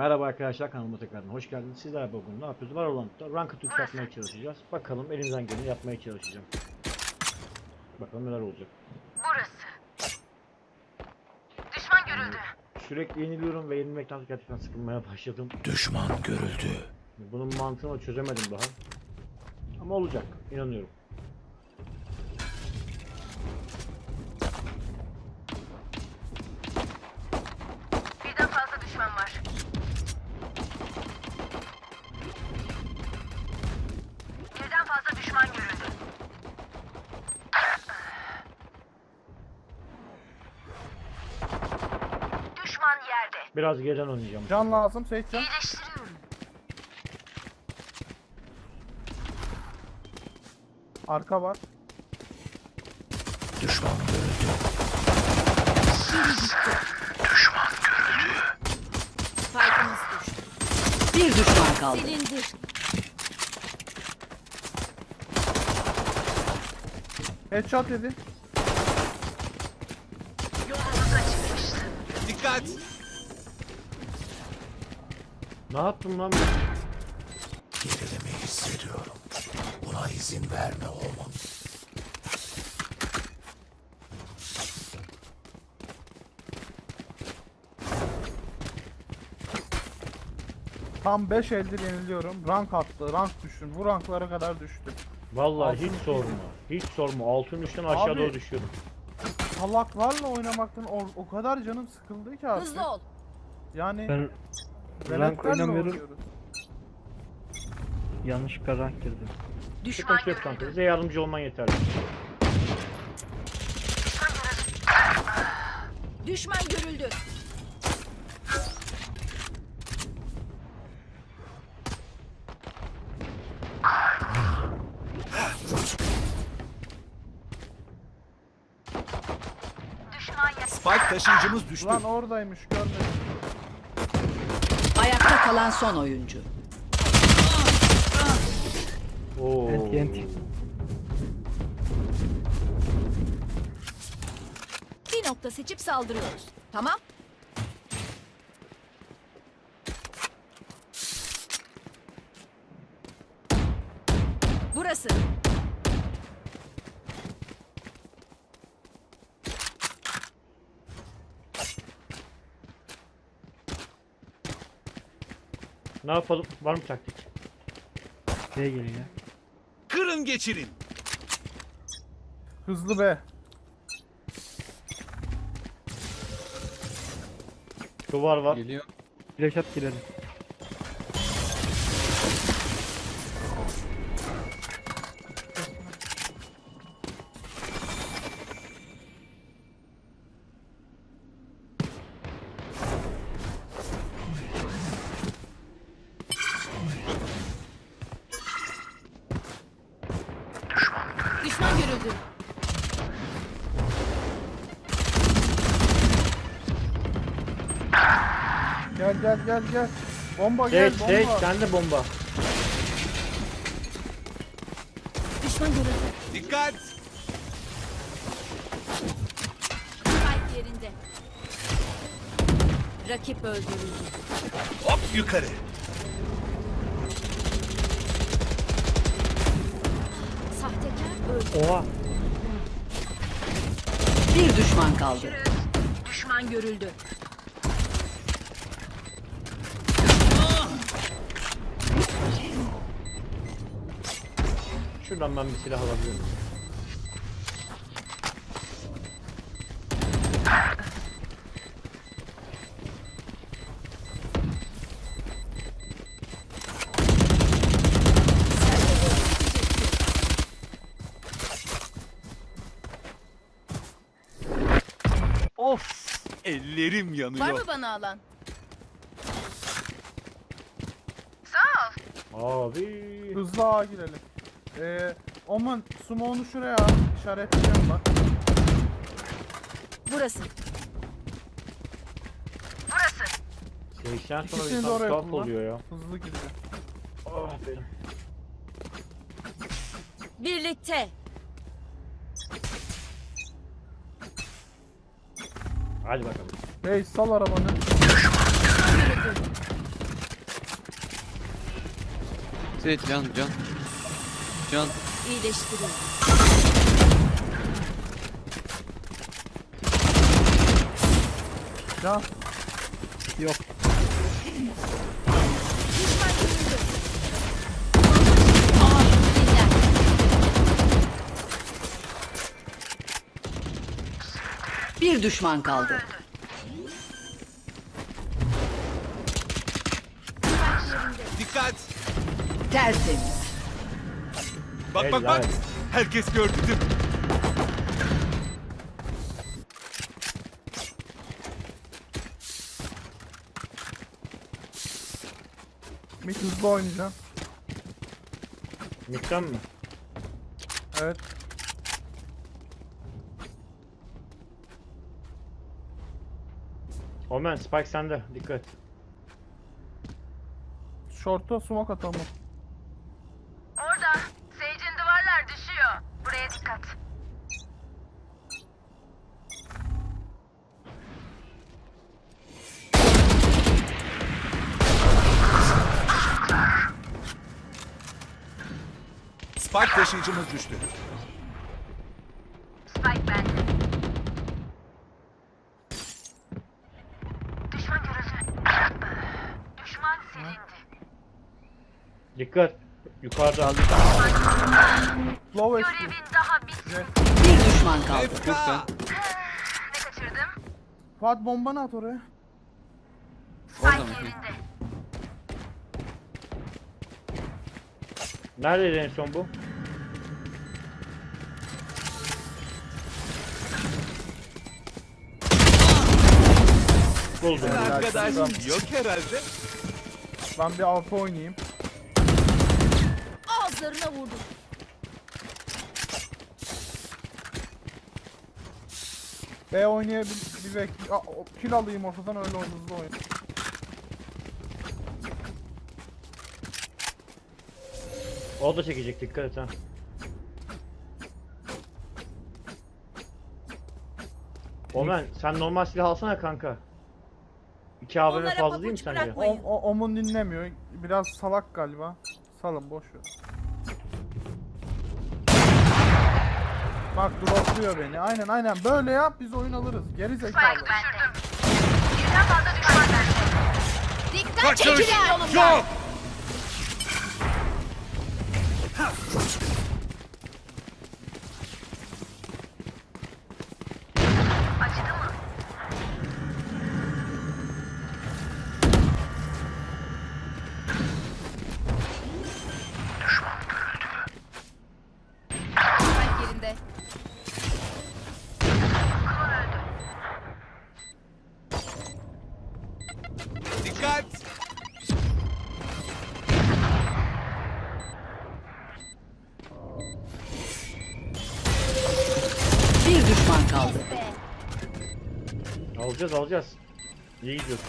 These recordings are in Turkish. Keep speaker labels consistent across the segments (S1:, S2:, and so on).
S1: Merhaba arkadaşlar kanalıma tekrardan hoş geldiniz. Sizler bugün ne yapıyoruz? Valorant'ta ranked yük yapmaya çalışacağız. Bakalım elimizden geleni yapmaya çalışacağım. Bakalım neler olacak.
S2: Burası. Düşman görüldü.
S1: Sürekli yeniliyorum ve yenilmekten gerçekten sıkılmaya başladım.
S3: Düşman görüldü.
S1: Bunun mantığını çözemedim daha. Ama olacak. inanıyorum. Biraz geriden oynayacağım.
S4: Can lazım Seyitcan.
S2: İyileştiriyorum.
S4: Arka var.
S3: Düşman görüldü. Düşman görüldü.
S5: Farkımız düştü. Bir düşman kaldı. Silindi.
S4: Headshot
S2: çıkmıştı.
S3: Dikkat!
S1: Ne yaptım lan?
S3: Gerilimi hissediyorum. Buna izin verme oğlum.
S4: Tam 5 eldir yeniliyorum. Rank attı. Rank düştüm. Bu ranklara kadar düştü.
S1: Vallahi
S4: Altın
S1: hiç
S4: üstü.
S1: sorma. Hiç sorma. Altın üçten aşağı
S4: Abi.
S1: doğru düşüyorum.
S4: Salaklarla oynamaktan o, o kadar canım sıkıldı ki artık.
S5: Hızlı ol.
S4: Yani
S6: Ben rank oynamıyorum.
S4: oynuyoruz.
S6: yanlışlıkla rank girdim.
S5: Düşman
S1: Sıkıntı yok kanka. Bize yardımcı olman yeterli.
S5: Düşman görüldü.
S3: Spike taşıyıcımız düştü.
S4: Lan oradaymış görmedim.
S5: Kalan son oyuncu.
S1: Oo.
S6: Enti enti.
S5: Bir nokta seçip saldırıyoruz. Tamam. Burası.
S1: Ne yapalım? Var mı taktik?
S6: B geliyor ya.
S3: Kırın geçirin.
S4: Hızlı be.
S1: Duvar var.
S6: Flash at girelim.
S4: Gel gel gel gel. Bomba
S1: Sage,
S4: gel
S1: Sage
S4: bomba.
S1: sende bomba.
S5: Düşman görüldü.
S3: Dikkat!
S5: Spike yerinde. Rakip öldürüldü.
S3: Hop yukarı.
S5: Sahtekar öldü.
S6: Oha.
S5: Bir düşman kaldı. Düşman görüldü.
S1: Şuradan ben bir silah alabilir miyim?
S3: Of! Ellerim yanıyor.
S5: Var mı bana alan?
S2: Sağ ol.
S1: Abi.
S4: Hızlı ağa girelim. Ee, Oman sumo'nu şuraya at. İşaretliyorum bak.
S5: Burası.
S2: Burası.
S1: Değişen sonra
S4: İkisini de
S1: insan
S4: oraya
S1: tuhaf
S4: kullan.
S1: oluyor ya.
S4: Hızlı gidiyor.
S1: Ah benim.
S5: Birlikte.
S1: Hadi bakalım.
S4: Hey sal arabanı.
S7: Seyit can can. Can.
S5: İyileştiriyorum.
S4: Can.
S6: Yok.
S5: Bir düşman kaldı.
S3: Dikkat.
S5: Tertemiz.
S3: Bak bak bak. Herkes gördü değil mi?
S4: Mid hızlı oynayacağım.
S1: Mikten mi?
S4: Evet.
S1: Omen Spike sende. Dikkat.
S4: Short'a smoke atalım.
S3: Taşıyıcımız düştü.
S2: Spike bende. Düşman görüldü. Düşman silindi.
S1: Dikkat. Yukarıda aldık.
S4: Low HP.
S2: Görevin daha bitmedi.
S5: Bir düşman kaldı.
S3: Efka.
S2: Ne kaçırdım?
S4: Fuat bombanı at oraya.
S7: Orada
S2: Spike
S7: mı?
S2: yerinde.
S1: Neredeydi en son bu? Buldum.
S3: Arkadaş yok herhalde.
S4: Ben bir AWP oynayayım.
S5: Ağızlarına vurdum.
S4: B oynayabil bir bek Aa, kill alayım ortadan öyle hızlı oyun.
S1: O da çekecek dikkat et ha. Omen sen normal silah alsana kanka. 2 AVM
S5: Onlara
S1: fazla değil mi
S5: pabuç
S1: sence?
S4: O, o, Omun dinlemiyor. Biraz salak galiba. Salın boş ver. Bak dropluyor beni. Aynen aynen böyle yap biz oyun alırız. Geri zekalı.
S5: Dikkat çekilin yolumdan.
S3: yok.
S1: Alacağız alacağız. İyi gidiyorsun.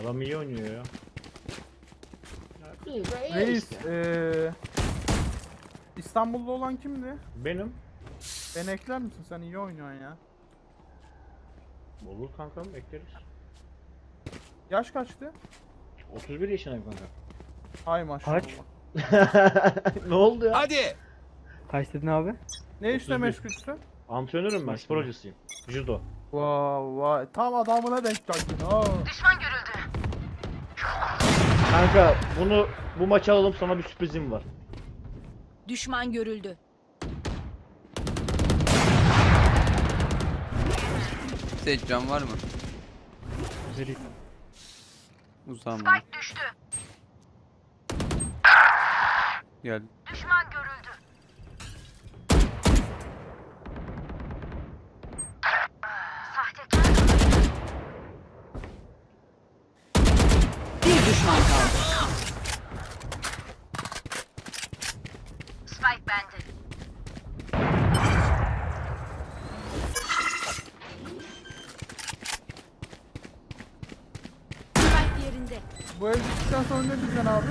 S1: Adam iyi oynuyor ya.
S4: Reis eee İstanbul'da olan kimdi?
S1: Benim.
S4: Beni ekler misin? Sen iyi oynuyorsun ya.
S1: Olur kankam bekleriz.
S4: Yaş kaçtı?
S1: 31 yaşındayım kanka.
S4: Ay maşallah.
S6: Kaç?
S1: ne oldu ya?
S3: Hadi.
S6: Kaç dedin abi?
S4: Ne işle
S1: 31.
S4: meşgulsün?
S1: Antrenörüm ben, spor hocasıyım. Judo.
S4: Vay vay. Tam adamına denk geldin ha.
S2: Düşman görüldü.
S1: Kanka bunu bu maçı alalım sana bir sürprizim var.
S5: Düşman görüldü.
S7: Seyit can var mı? Uzağım
S2: Spike düştü.
S7: Gel.
S2: Düşman görüldü. Sahtekar.
S5: Bir düşman kaldı.
S2: Spike bende.
S4: Bu el bittikten sonra ne diyeceksin abi?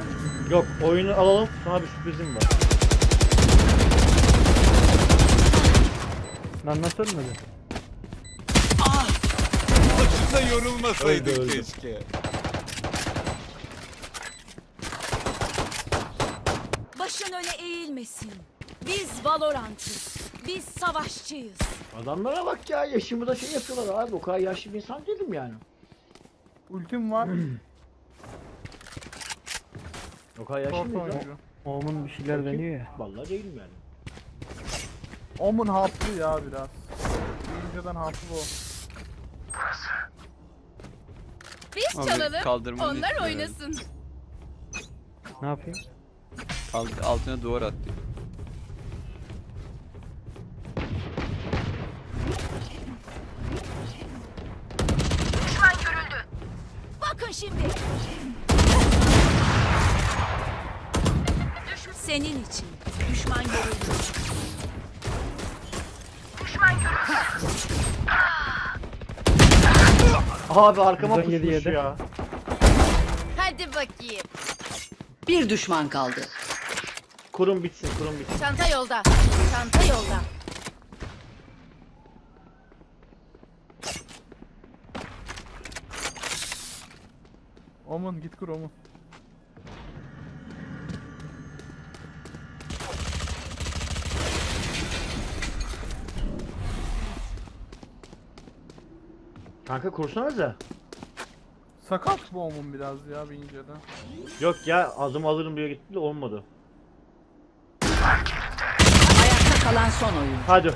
S1: Yok oyunu alalım sonra bir sürprizim var.
S6: Lan nasıl ölmedi?
S3: Başında yorulmasaydık
S1: Öldü, öldü.
S3: keşke.
S5: Başın öne eğilmesin. Biz Valorant'ız. Biz savaşçıyız.
S1: Adamlara bak ya yaşımı da şey yapıyorlar abi o kadar yaşlı bir insan değilim yani.
S4: Ultim var.
S1: O kadar yaşlı
S4: Short
S1: mıyım ya?
S4: oyuncu.
S6: Oğlum bir şeyler deniyor ya.
S1: Vallahi değilim yani.
S4: Omun haflı ya biraz. Önceden haflı o.
S5: Biz
S7: Abi,
S5: çalalım, onlar
S7: istiyor
S5: oynasın.
S6: Ne yapayım?
S7: Alt, altına duvar attı.
S2: Düşman görüldü.
S5: Bakın şimdi. Senin için. Düşman görüldü.
S2: Düşman görüldü.
S1: Abi arkama
S6: Buradan
S1: pusmuş
S6: yedi.
S1: ya.
S5: Hadi bakayım. Bir düşman kaldı.
S1: Kurum bitsin kurum bitsin.
S5: Çanta yolda. Çanta yolda.
S4: Omun git kur Omun.
S1: Kanka kursanıza.
S4: Sakat bu Omun biraz ya bir inceden.
S1: Yok ya adım alırım diye gitti de olmadı.
S5: Ayakta kalan son oyun.
S1: Hadi.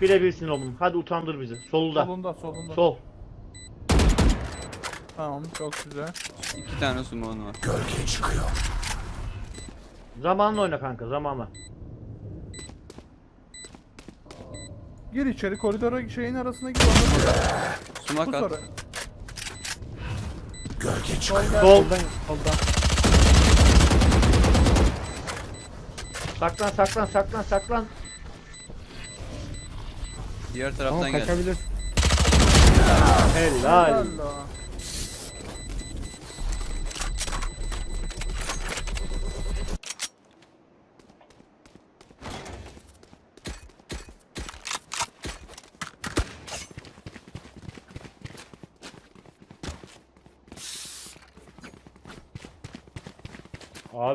S1: Birebirsin oğlum. Hadi utandır bizi. Solda.
S4: Solunda solunda.
S1: Sol.
S4: Tamam çok güzel.
S7: İki tane sumon var.
S1: Zamanla oyna kanka zamanla.
S4: Gir içeri koridora şeyin arasına gir.
S7: Sumak at.
S4: Sol gel.
S1: Sol.
S6: Soldan, soldan.
S1: Saklan saklan saklan saklan.
S7: Diğer
S6: Tamam
S7: taraftan gel.
S6: kaçabilir.
S1: Helal.
S4: Helal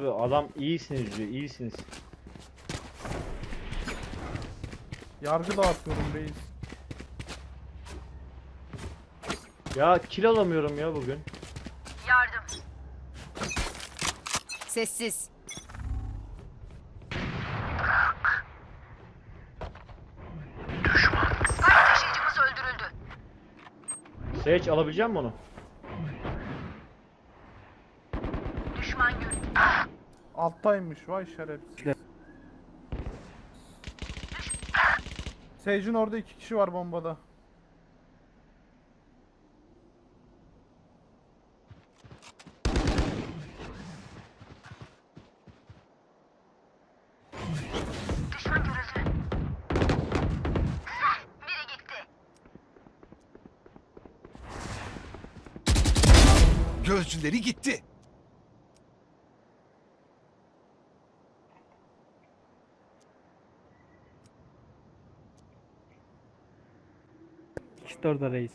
S1: Abi adam iyisiniz diyor iyisiniz.
S4: Yargı dağıtıyorum reis.
S1: Ya kill alamıyorum ya bugün.
S2: Yardım.
S5: Sessiz.
S2: Spike taşıyıcımız öldürüldü.
S1: Sage alabilecek misin onu?
S2: Düşman görüldü.
S4: Alttaymış vay şerefsiz. Sage'in orada iki kişi var bombada.
S2: Düşman görüldü. Biri gitti.
S3: Gözcüleri gitti.
S6: De orada reis.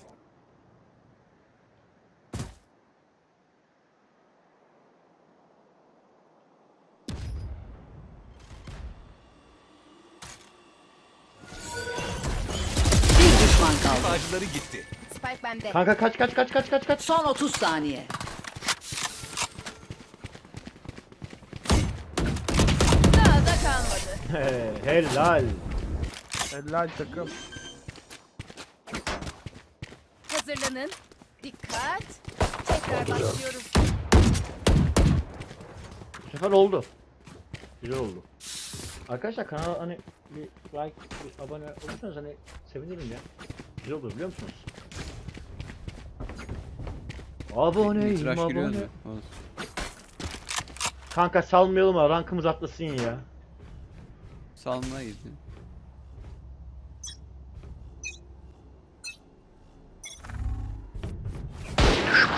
S5: Bir düşman kaldı.
S3: Şifacıları gitti.
S5: Spike bende.
S1: Kanka kaç kaç kaç kaç kaç kaç.
S5: Son 30 saniye. Daha da kalmadı.
S1: Helal.
S4: Helal takım.
S5: Hazırlanın. Dikkat. Tekrar başlıyoruz.
S1: Bu sefer oldu. Güzel oldu. Arkadaşlar kanala hani bir like, bir abone olursanız hani sevinirim ya. Güzel olur biliyor musunuz? Aboneyim
S7: giriyoruz
S1: abone.
S7: mu? Olsun.
S1: Kanka salmayalım ha rankımız atlasın ya.
S7: Salmaya gidin.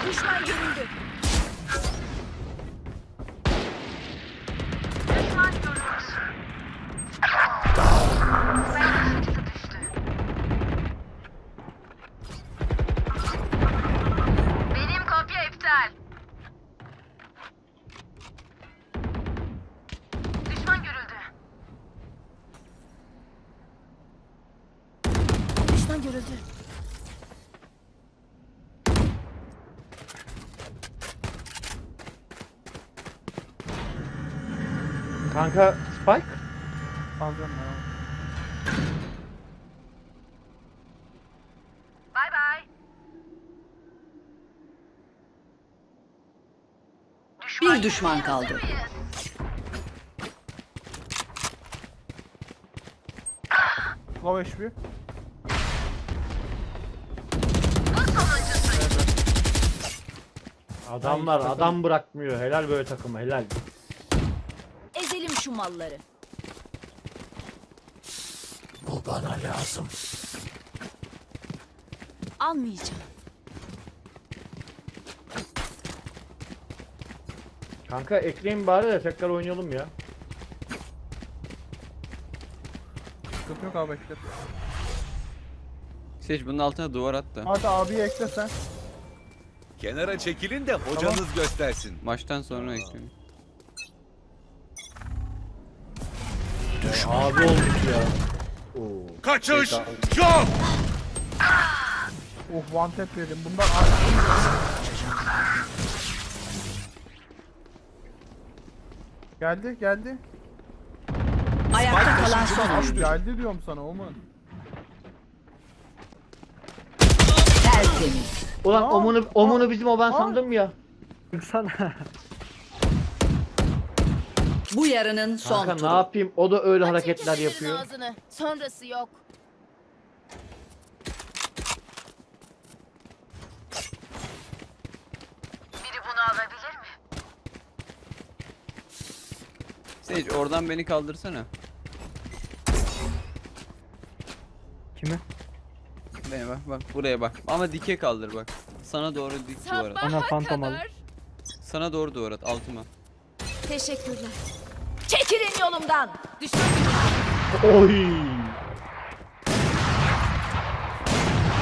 S5: Düşman görüldü. Düşman görüldü. Benim kopya iptal. Düşman görüldü. Düşman görüldü.
S1: Kanka Spike.
S4: Alacağım ya.
S2: Bay bay.
S5: Bir düşman kaldı.
S4: Low HP.
S1: Adamlar adam bırakmıyor. Helal böyle takıma helal.
S5: Malları.
S3: Bu bana lazım.
S5: Almayacağım.
S1: Kanka ekleyin bari de tekrar oynayalım ya.
S4: Sıkıntı yok abi bekle.
S7: Seç bunun altına duvar at da.
S4: Hadi abiyi ekle sen.
S3: Kenara çekilin de hocanız göstersin.
S7: Maçtan sonra ekleyin.
S1: Abi olmuş ya. Oo.
S3: Kaçış yok.
S4: Oh one tap yedim. Bunlar artık Geldi geldi.
S5: Ayakta kalan son oyuncu.
S4: Geldi diyorum sana Oman.
S5: Tertemiz.
S1: Ulan
S4: Aa,
S1: omunu omunu bizim o ben sandım ya.
S6: Baksana.
S5: Bu yarının son
S1: Kanka
S5: turu.
S1: ne yapayım? O da öyle hareketler yapıyor.
S8: Ağzını. Sonrası yok.
S2: Biri bunu alabilir mi?
S7: Seç oradan beni kaldırsana.
S6: Kime?
S7: Beni bak bak buraya bak. Ama dike kaldır bak. Sana doğru dik duvar at.
S8: Sabaha
S6: Ona fantom al.
S8: kadar.
S7: Sana doğru duvar at altıma.
S8: Teşekkürler. Çekilin yolumdan. Düşman
S1: Oy.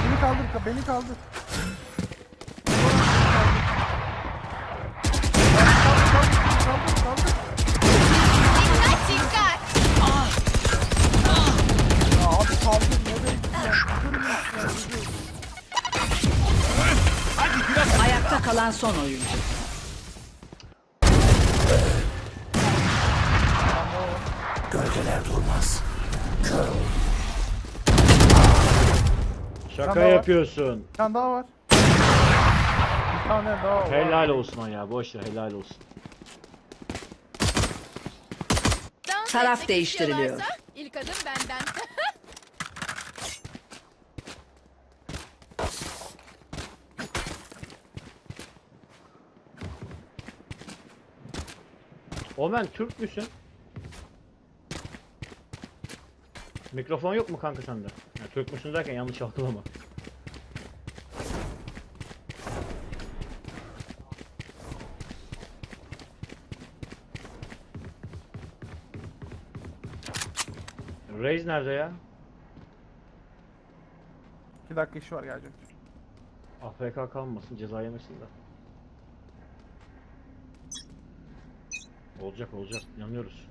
S4: Beni kaldır beni kaldır. Kaldır, kaldır, kaldır.
S8: dikkat dikkat.
S4: Ya abi kaldır nereye gidiyorsun?
S5: Ayakta kalan son oyuncu.
S1: Şaka yapıyorsun.
S4: Bir tane daha var. Bir tane daha var.
S1: Helal olsun ya. Boş ver helal olsun.
S8: Dans
S5: Taraf
S8: etmek
S5: değiştiriliyor.
S8: istiyorlarsa İlk adım benden.
S1: Omen Türk müsün? Mikrofon yok mu kanka sende? Ya, Türk müsün derken yanlış algılama. Raze nerede ya?
S4: 2 dakika iş var gelecek.
S1: AFK kalmasın ceza yemesin de. Olacak olacak yanıyoruz.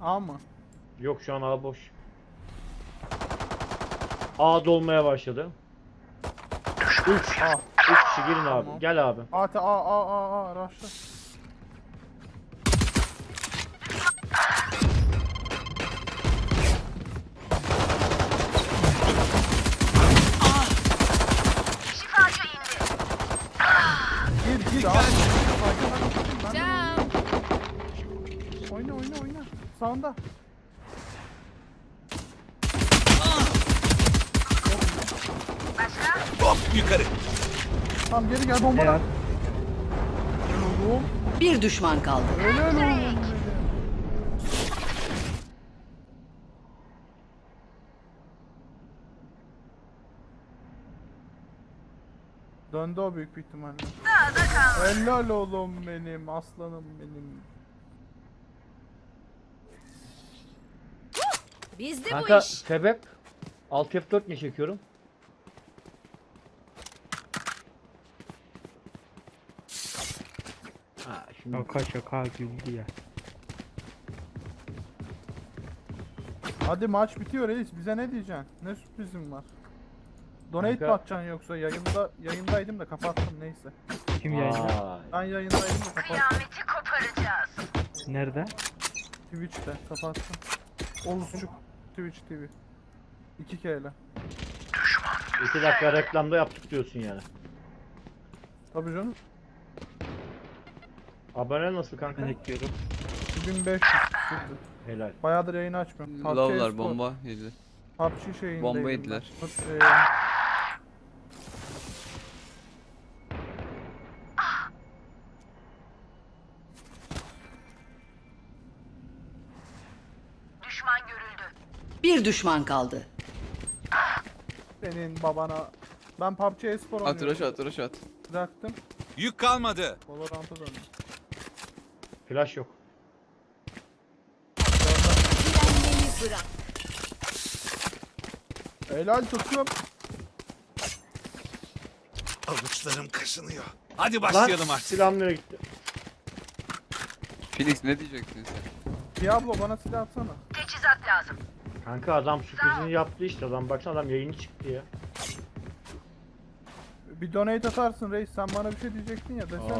S4: A mı?
S1: Yok şu an A boş. A dolmaya başladı. 3
S4: A.
S1: 3 kişi girin abi.
S4: Tamam.
S1: Gel abi.
S4: A, A, A, A, A, Raşla. Sağında.
S3: Hop yukarı.
S4: Tamam geri gel bomba. Lan. Oğlum,
S5: Bir düşman kaldı.
S4: Oğlum benim. Döndü o büyük bir ihtimalle. Helal oğlum benim, aslanım benim.
S8: Bizde bu
S1: Kanka
S8: iş.
S1: sebep Alt F4 ne çekiyorum? Ha şimdi
S6: şaka şaka güldü ya.
S4: Hadi maç bitiyor reis, bize ne diyeceksin? Ne sürprizim var? Donate
S1: Kanka-
S4: mi atacaksın yoksa yayında yayındaydım da kapattım neyse.
S6: Kim yayında?
S1: Vay.
S4: Ben yayındayım da kapattım.
S2: Kıyameti koparacağız.
S6: Nerede?
S4: Twitch'te kapattım. Oğuzcuk Twitch TV. 2 kere.
S1: İki dakika reklamda yaptık diyorsun yani.
S4: Tabii canım.
S1: Abone nasıl kanka?
S6: Ben ekliyorum.
S4: 2500.
S1: Helal.
S4: Bayağıdır yayını açmıyorum. PUBG
S7: Lavlar
S4: Espor,
S7: bomba yedi.
S4: PUBG şeyindeydim.
S7: Bomba
S4: ben.
S7: yediler.
S4: Ee,
S2: Düşman görüldü.
S5: Bir düşman kaldı.
S4: senin babana. Ben PUBG Espor
S7: At
S4: oynuyorum.
S7: rush at rush at.
S4: Bıraktım.
S3: Yük kalmadı.
S4: Valorant'a döndüm.
S1: Flash yok.
S8: Direnmeyi bırak.
S4: Helal tuttum.
S3: Avuçlarım kaşınıyor. Hadi
S1: Lan
S3: başlayalım artık.
S1: silahım nereye gitti?
S7: Phoenix ne diyeceksin sen?
S4: Diablo bana silah atsana.
S1: Kanka adam sürprizini yaptı işte adam baksana adam yayını çıktı ya.
S4: Bir donate atarsın reis sen bana bir şey diyecektin ya desene.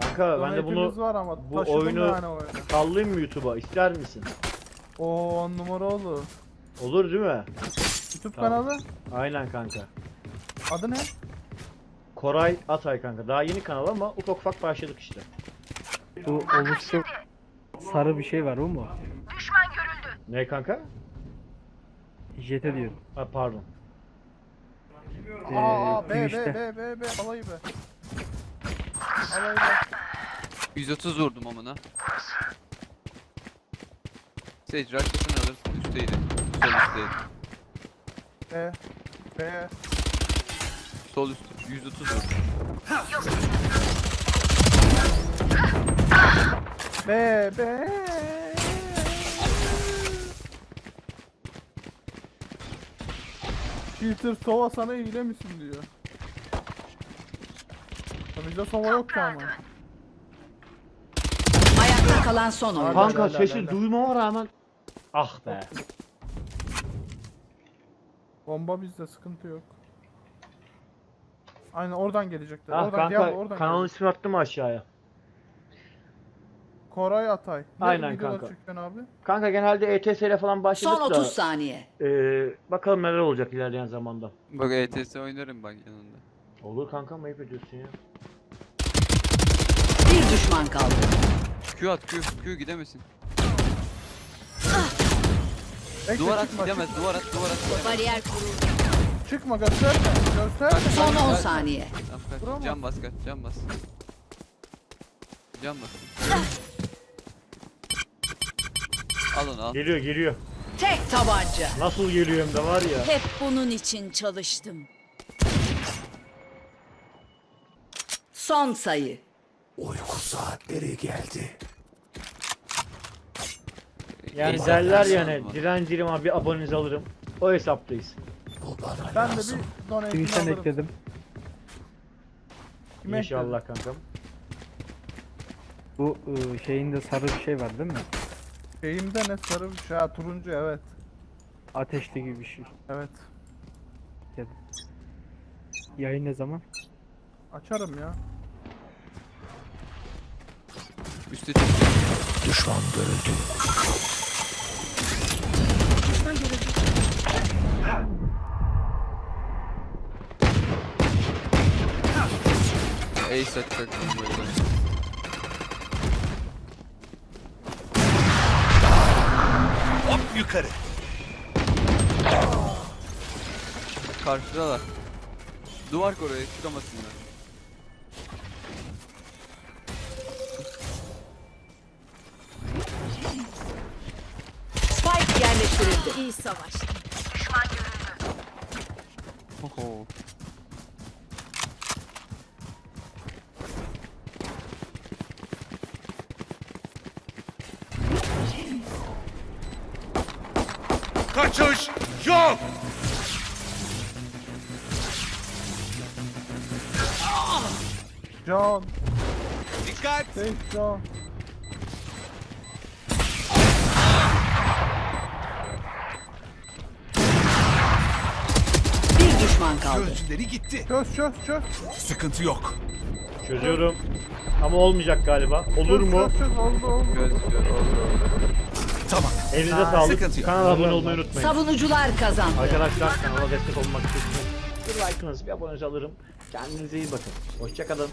S1: Kanka ben de
S4: Donate'imiz
S1: bunu
S4: var ama
S1: bu
S4: taşıdım
S1: oyunu-
S4: yani oyunu.
S1: sallayayım mı YouTube'a ister misin?
S4: Oo on numara oldu.
S1: Olur değil mi?
S4: YouTube
S1: Tamam.
S4: kanalı
S1: Aynen kanka.
S4: adı ne?
S1: Koray Atay kanka. Daha yeni kanal ama ufak ufak başladık işte.
S6: Bu oluştu sarı bir şey var o mu?
S2: Düşman.
S1: Ne kanka?
S6: Jete diyorum.
S1: Ha pardon.
S6: Ee,
S4: Aa B B
S6: Twitch'te.
S4: B B B alayı be. Alayı be.
S7: 130 vurdum amına. Sage rush'lasın alırsın üstteydi. Sol üstteydi.
S4: B B
S7: Sol üst 130 vurdum.
S4: B B Filter sova sana hile misin diyor. Bizde sova yok ki ama.
S5: Ayakta kalan son oyuncu.
S1: Kanka sesi duymama rağmen ah be.
S4: Bomba bizde sıkıntı yok. Aynen oradan gelecekler.
S1: Ah
S4: oradan Diablo
S1: kanka
S4: oradan
S1: kanalın
S4: gelecek.
S1: ismini attım aşağıya.
S4: Koray Atay. Ne
S1: Aynen
S4: videolar
S1: kanka.
S4: çekiyorsun abi?
S1: Kanka genelde ETS ile falan başladık
S5: Son
S1: da
S5: 30 saniye.
S1: eee, bakalım neler olacak ilerleyen zamanda.
S7: Bak ETS oynarım bak yanında.
S1: Olur kanka ayıp ediyorsun ya.
S5: Bir düşman kaldı.
S7: Q at Q. Q gidemesin.
S4: Bekle,
S7: Duvar at
S4: çıkma,
S7: gidemez.
S4: çıkma.
S7: Duvar at duvar at. gidemez.
S8: Bariyer kuruldu.
S4: Çıkma gösterme. Gösterme.
S5: Son 10 saniye.
S7: Tamam, kaç. Can bas kaç. Can bas. Can bas. Al onu al.
S1: Geliyor geliyor.
S5: Tek tabanca.
S1: Nasıl geliyor hem de var ya.
S8: Hep bunun için çalıştım.
S5: Son sayı.
S3: Uyku saatleri geldi.
S1: Yani derler
S7: dersen
S1: yani
S7: olmaz.
S1: direncilim abi abonenizi alırım. O hesaptayız.
S3: Bu bana
S4: Ben de
S3: lazım.
S4: bir donate'ini
S6: Twitch'ten
S4: alırım.
S6: ekledim.
S4: Kime?
S1: İnşallah kankam.
S6: Bu ıı, şeyinde sarı bir şey var değil mi?
S4: Şeyimde ne sarı bir şey. Ha, turuncu evet.
S6: Ateşli gibi bir şey.
S4: Evet.
S6: Yayın ne zaman?
S4: Açarım ya.
S7: Üstte.
S3: Düşman görüldü.
S7: Ace atacak. böyle.
S3: Hop yukarı.
S7: Karşıdalar. Duvar koru oraya çıkamasınlar.
S4: Can.
S3: Dikkat.
S4: Tek can.
S5: Bir düşman kaldı.
S3: Gözcüleri gitti.
S4: Çöz çöz çöz.
S3: Sıkıntı yok.
S1: Çözüyorum. Ama olmayacak galiba. Olur
S4: Çöz,
S1: mu?
S4: Çöz çöz oldu oldu.
S7: Göz göz oldu oldu.
S3: Tamam.
S1: Elinize sağlık.
S3: sıkıntı yok.
S1: Kanala abone olmayı unutmayın.
S5: Savunucular kazandı.
S1: Arkadaşlar kanala destek olmak istiyorsanız bir like'ınızı bir abonenizi alırım. Kendinize iyi bakın. Hoşçakalın.